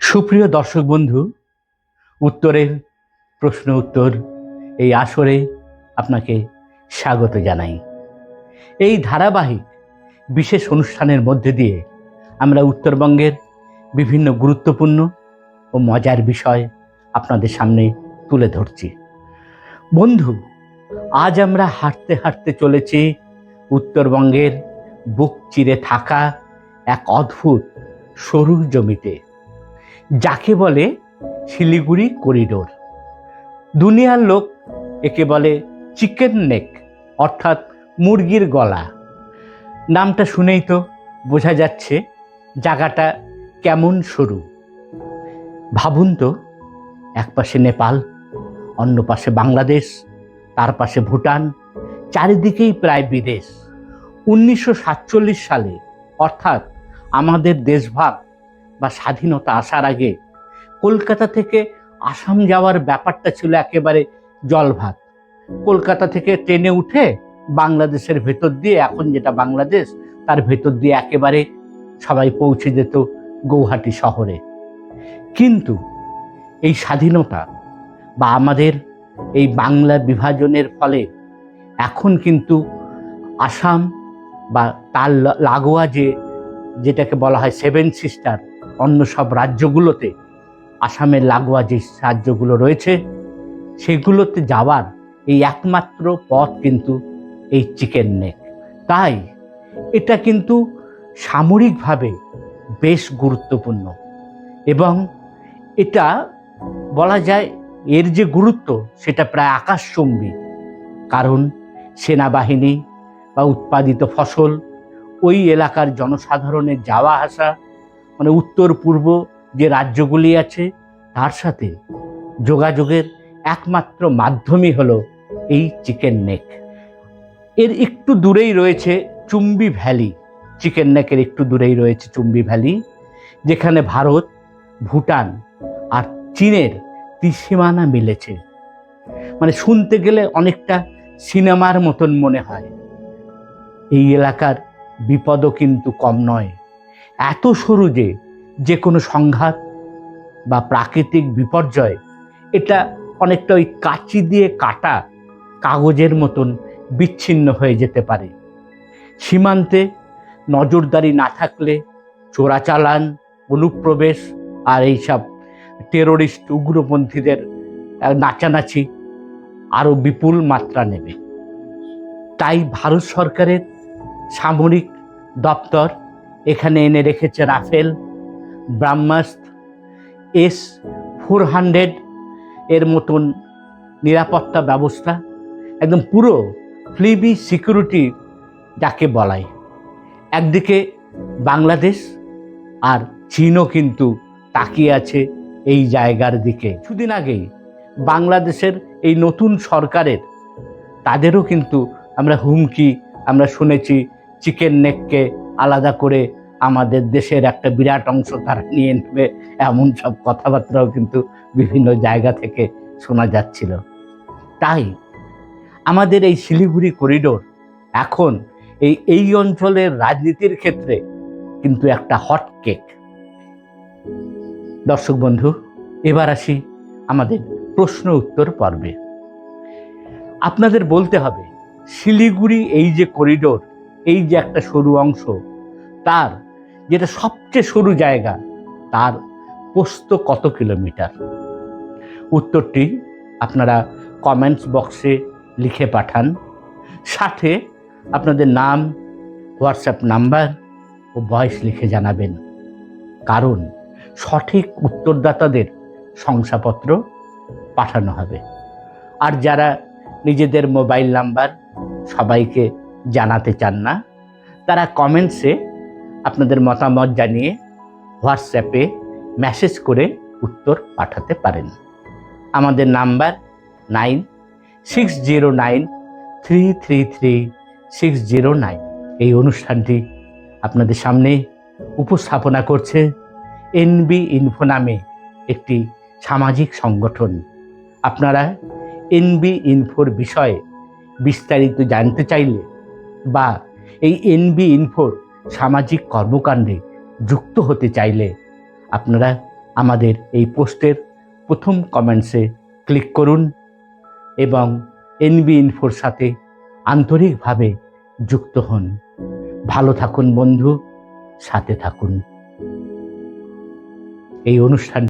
সুপ্রিয় দর্শক বন্ধু, উত্তরের প্রশ্ন উত্তর এই আসরে আপনাকে স্বাগত জানাই। এই ধারাবাহিক বিশেষ অনুষ্ঠানের মধ্যে দিয়ে আমরা উত্তরবঙ্গের বিভিন্ন গুরুত্বপূর্ণ ও মজার বিষয় আপনাদের সামনে তুলে ধরছি। বন্ধু, আজ আমরা হাঁটতে হাঁটতে চলেছি উত্তরবঙ্গের বুক চিরে থাকা এক অদ্ভুত সরু জমিতে। যাকে বলে শিলিগুড়ি করিডোর। দুনিয়ার লোক একে বলে চিকেন নেক, অর্থাৎ মুরগির গলা। নামটা শুনেই তো বোঝা যাচ্ছে জায়গাটা কেমন সরু। ভাবুন তো, এক পাশে নেপাল, অন্য পাশে বাংলাদেশ, তার পাশে ভুটান, চারিদিকেই প্রায় বিদেশ। উনিশশো সাতচল্লিশ সালে, অর্থাৎ আমাদের দেশভাগ বা স্বাধীনতা আসার আগে কলকাতা থেকে আসাম যাওয়ার ব্যাপারটা ছিল একেবারে জলভাত কলকাতা থেকে ট্রেনে উঠে বাংলাদেশের ভেতর দিয়ে, এখন যেটা বাংলাদেশ, তার ভেতর দিয়ে একেবারে সবাই পৌঁছে যেত গৌহাটি শহরে। কিন্তু এই স্বাধীনতা বা আমাদের এই বাংলা বিভাজনের ফলে এখন কিন্তু আসাম বা তার লাগোয়া যে, যেটাকে বলা হয় সেভেন সিস্টার অন্য সব রাজ্যগুলোতে, আসামের লাগোয়া যে রাজ্যগুলো রয়েছে, সেগুলোতে যাওয়ার এই একমাত্র পথ কিন্তু এই চিকেন নেক। তাই এটা কিন্তু সামরিকভাবে বেশ গুরুত্বপূর্ণ এবং এটা বলা যায় এর যে গুরুত্ব, সেটা প্রায় আকাশচুম্বী। কারণ সেনাবাহিনী বা উৎপাদিত ফসল ওই এলাকার জনসাধারণের যাওয়া আসা মানে উত্তর পূর্ব যে রাজ্যগুলি আছে, তার সাথে যোগাযোগের একমাত্র মাধ্যমই হলো এই চিকেন নেক। এর একটু দূরেই রয়েছে চুম্বি ভ্যালি। চিকেন নেকের একটু দূরেই রয়েছে চুম্বি ভ্যালি, যেখানে ভারত, ভুটান আর চীনের ত্রিসীমানা মিলেছে। মানে শুনতে গেলে অনেকটা সিনেমার মতন মনে হয়। এই এলাকার বিপদও কিন্তু কম নয়। এত সরু যে যে কোনো সংঘাত বা প্রাকৃতিক বিপর্যয়, এটা অনেকটা ওই কাচি দিয়ে কাটা কাগজের মতন বিচ্ছিন্ন হয়ে যেতে পারে। সীমান্তে নজরদারি না থাকলে চোরাচালান, অনুপ্রবেশ আর এইসব টেরোরিস্ট উগ্রপন্থীদের নাচানাচি আরও বিপুল মাত্রা নেবে। তাই ভারত সরকারের সামরিক দপ্তর এখানে এনে রেখেছে Rafale Brahmastra S four hundred এর মতন নিরাপত্তা ব্যবস্থা, একদম পুরো ফ্লিবি সিকিউরিটি যাকে বলায় একদিকে বাংলাদেশ আর চীনও কিন্তু তাকিয়ে আছে এই জায়গার দিকে। কিছুদিন আগেই বাংলাদেশের এই নতুন সরকারের তাদেরও কিন্তু আমরা হুমকি আমরা শুনেছি, চিকেন নেককে আলাদা করে আমাদের দেশের একটা বিরাট অংশ তারা নিয়ে নেবে। এমন সব কথাবার্তাও কিন্তু বিভিন্ন জায়গা থেকে শোনা যাচ্ছিল। তাই আমাদের এই শিলিগুড়ি করিডোর এখন এই এই অঞ্চলের রাজনীতির ক্ষেত্রে কিন্তু একটা হট কেক। দর্শক বন্ধু, এবার আসি আমাদের প্রশ্ন উত্তর পর্বে। আপনাদের বলতে হবে, শিলিগুড়ি এই যে করিডোর, এই যে একটা সরু অংশ তার, যেটা সবচেয়ে সরু জায়গা, তার পোস্ত কত কিলোমিটার? উত্তরটি আপনারা কমেন্টস বক্সে লিখে পাঠান। সাথে আপনাদের নাম হোয়াটসঅ্যাপ নাম্বার ও ভয়েস লিখে জানাবেন। কারণ সঠিক উত্তরদাতাদের শংসাপত্র পাঠানো হবে। আর যারা নিজেদের মোবাইল নাম্বার সবাইকে জানাতে চান না, তারা কমেন্টসে আপনাদের মতামত জানিয়ে হোয়াটসঅ্যাপে মেসেজ করে উত্তর পাঠাতে পারেন। আমাদের number nine six zero nine three three three six zero nine. এই অনুষ্ঠানটি আপনাদের সামনে উপস্থাপনা করছে এনবি ইনফো নামে একটি সামাজিক সংগঠন। আপনারা এনবি ইনফোর বিষয়ে বিস্তারিত জানতে চাইলে বা এই এনবি ইনফোর সামাজিক কর্মকাণ্ডে যুক্ত হতে চাইলে আপনারা আমাদের এই পোস্টের প্রথম কমেন্টসে ক্লিক করুন এবং এনবি ইনফোর সাথে আন্তরিকভাবে যুক্ত হন। ভালো থাকুন বন্ধু, সাথে থাকুন। এই অনুষ্ঠান